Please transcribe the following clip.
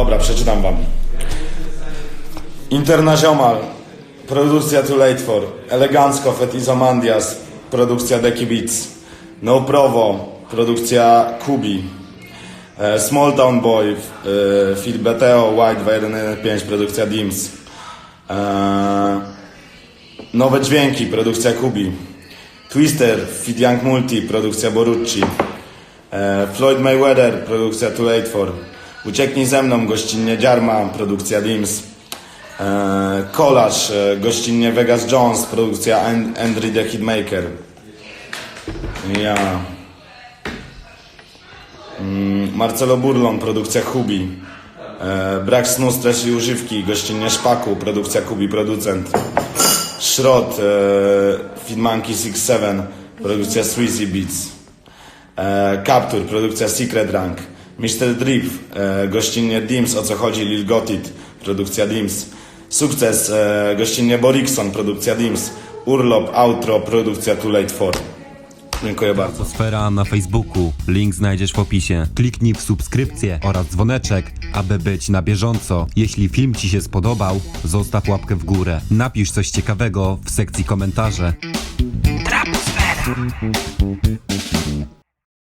Dobra, przeczytam wam. Internaziomal, produkcja Too Late For, Elegancko, Fetizomandias, produkcja Deki Beats, No Provo, produkcja Kubi, e, Small Town Boy, e, Phil Beteo, White 2115, produkcja Dims, e, Nowe Dźwięki, produkcja Kubi, Twister, Fit Young Multi, produkcja Borucci, Floyd Mayweather, produkcja Too Late For, Ucieknij ze mną, gościnnie Dziarma, produkcja Dims, e, Kolaż, e, gościnnie Vegas Jones, produkcja An- Andrew the Hitmaker, ja, mm, Marcelo Burlon, produkcja Hubi, e, Brak snu, stres i używki, gościnnie Szpaku, produkcja Kubi, producent, Szrot, Feedmonkey 67, produkcja Swizzy Beats. Capture, produkcja Secret Rank. Mr. Drip, e, gościnnie Dims, o co chodzi, Lil Gotit, produkcja Dims. Sukces, e, gościnnie Borikson, produkcja Dims. Urlop, Outro, produkcja Too Late For. Dziękuję bardzo. Sfera na Facebooku. Link znajdziesz w opisie. Kliknij w subskrypcję oraz dzwoneczek, aby być na bieżąco. Jeśli film Ci się spodobał, zostaw łapkę w górę. Napisz coś ciekawego w sekcji komentarze. Traposfera.